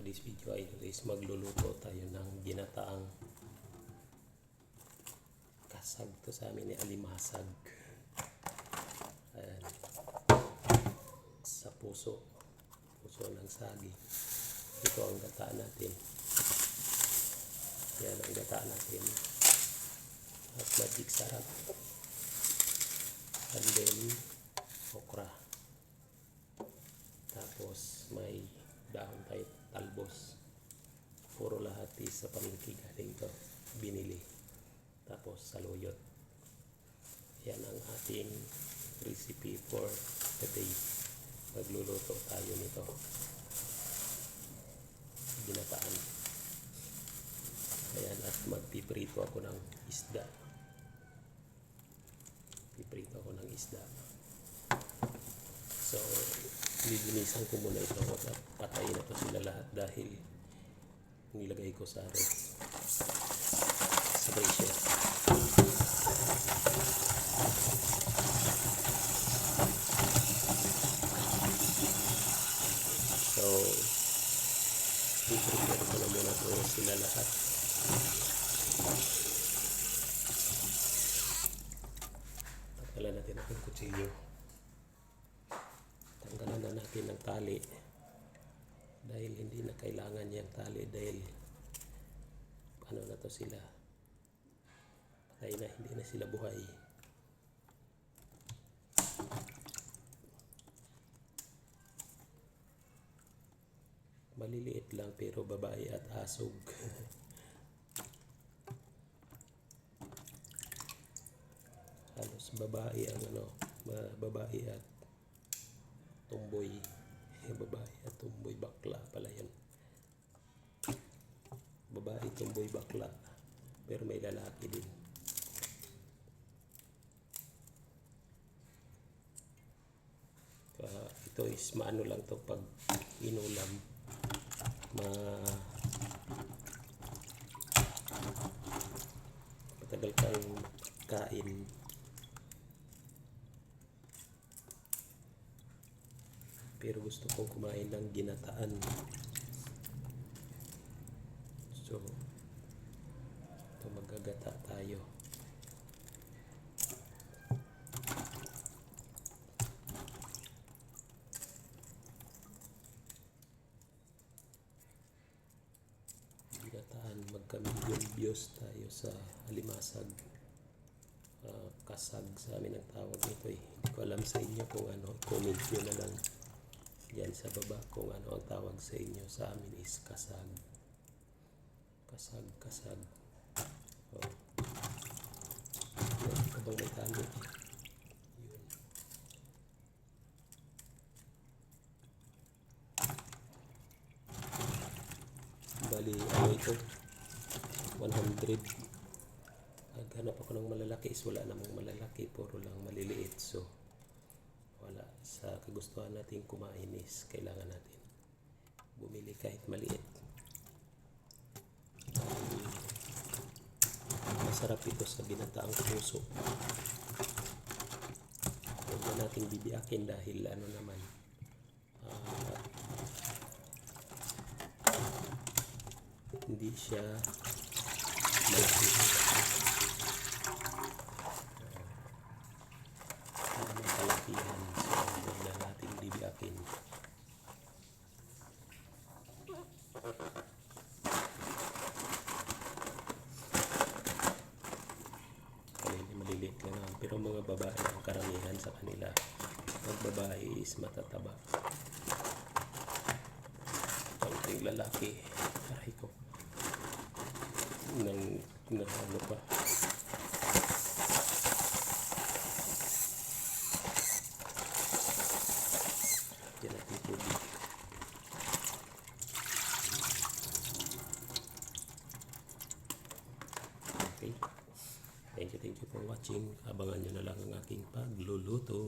today's video ay is magluluto tayo ng ginataang kasag to sa amin ni alimasag. Ayan. Sa puso. Puso ng sagi. Ito ang gata natin. Yan ang gata natin. At magic sarap. And then, okra. Tapos may dahon tayo talbos. Puro lahat is sa palengke galing to. Binili. Tapos saluyot. Yan ang ating recipe for today. Magluluto tayo nito. Ginataan. Ayan, at magpiprito ako ng isda. Piprito ako ng isda. So, lilinisan ko muna ito at patayin na sila lahat dahil nilagay ko sa ref. Sa pressure. So, i-prepare ko na muna to sila lahat. Tanggalan natin ang kutsilyo tanggalan na natin ng tali dahil hindi na kailangan yung tali dahil ano na to sila patay na hindi na sila buhay. Maliliit lang pero babae at asog. Halos babae ang ano babae at tumboy. Babae at tumboy bakla pala yan babae tumboy bakla. Pero may lalaki din Kaya ito is maano lang to pag inulam ma matagal kang kain pero gusto kong kumain ng ginataan. So, ito magagata tayo. Ginataan, magka-million views tayo sa Alimasag. Ah, kasag sa amin ang tawag nito eh. Hindi ko alam sa inyo kung ano. Comment nyo na lang Diyan sa baba kung ano ang tawag sa inyo sa amin is kasag. Kasag, kasag. Oh. Yan, kabang may talo. Yun. Bali, ano ito? 100. Naghanap ako ng malalaki is wala namang malalaki. Puro lang maliliit. So, wala sa kagustuhan natin kumain is kailangan natin bumili kahit maliit masarap ito sa binataang puso huwag na nating bibiyakin dahil ano naman hindi siya malaki naman kalakihan so. Pero mga babae ang karamihan sa kanila. Pag babae is matataba. Kaunting lalaki. Aray ko. Nang, nang ano pa. Yan natin tubig. Okay. Thank you, thank you for watching. Abangan nyo na lang ang aking pagluluto.